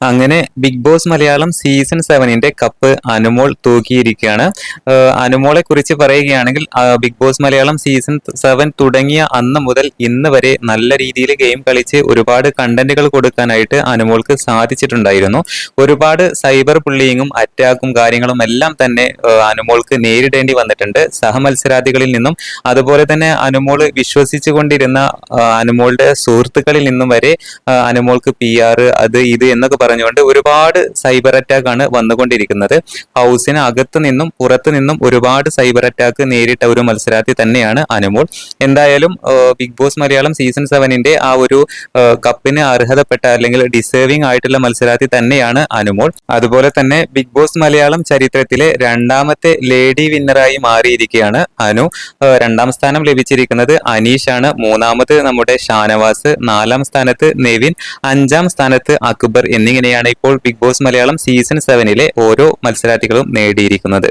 അങ്ങനെ big Boss Malayalam season സെവനിന്റെ cup Anumol തൂക്കിയിരിക്കുകയാണ്. അനുമോളെ കുറിച്ച് പറയുകയാണെങ്കിൽ Big Boss Malayalam season seven തുടങ്ങിയ അന്ന് മുതൽ ഇന്ന് വരെ നല്ല രീതിയിൽ ഗെയിം കളിച്ച് ഒരുപാട് കണ്ടന്റുകൾ കൊടുക്കാനായിട്ട് അനുമോൾക്ക് സാധിച്ചിട്ടുണ്ടായിരുന്നു. ഒരുപാട് സൈബർ പുള്ളിയിങ്ങും അറ്റാക്കും കാര്യങ്ങളും എല്ലാം തന്നെ അനുമോൾക്ക് നേരിടേണ്ടി വന്നിട്ടുണ്ട്. സഹമത്സരാർത്ഥികളിൽ നിന്നും. അതുപോലെ തന്നെ അനുമോൾ വിശ്വസിച്ചു കൊണ്ടിരുന്ന അനുമോളുടെ സുഹൃത്തുക്കളിൽ നിന്നും വരെ അനുമോൾക്ക് പി ആർ അത് ഇത് എന്നൊക്കെ പറഞ്ഞുകൊണ്ട് ഒരുപാട് സൈബർ അറ്റാക്ക് ആണ് വന്നുകൊണ്ടിരിക്കുന്നത്. ഹൗസിന് അകത്ത് നിന്നും പുറത്തു നിന്നും ഒരുപാട് സൈബർ അറ്റാക്ക് നേരിട്ട ഒരു മത്സരാർത്ഥി തന്നെയാണ് അനുമോൾ. എന്തായാലും ബിഗ് ബോസ് മലയാളം സീസൺ സെവനിന്റെ ആ ഒരു കപ്പിന് അർഹതപ്പെട്ട അല്ലെങ്കിൽ ഡിസേർവിംഗ് ആയിട്ടുള്ള മത്സരാർത്ഥി തന്നെയാണ് അനുമോൾ. അതുപോലെ തന്നെ ബിഗ് ബോസ് മലയാളം ചരിത്രത്തിലെ രണ്ടാമത്തെ ലേഡി വിന്നറായി മാറിയിരിക്കുകയാണ് അനു. രണ്ടാം സ്ഥാനം ലഭിച്ചിരിക്കുന്നത് ആണ് മൂന്നാമത് നമ്മുടെ ഷാനവാസ് നാലാം സ്ഥാനത്ത് നെവിൻ അഞ്ചാം സ്ഥാനത്ത് അക്ബർ എന്നിങ്ങനെയാണ് ഇപ്പോൾ ബിഗ് ബോസ് മലയാളം സീസൺ സെവനിലെ ഓരോ മത്സരാർത്ഥികളും നേടിയിരിക്കുന്നത്.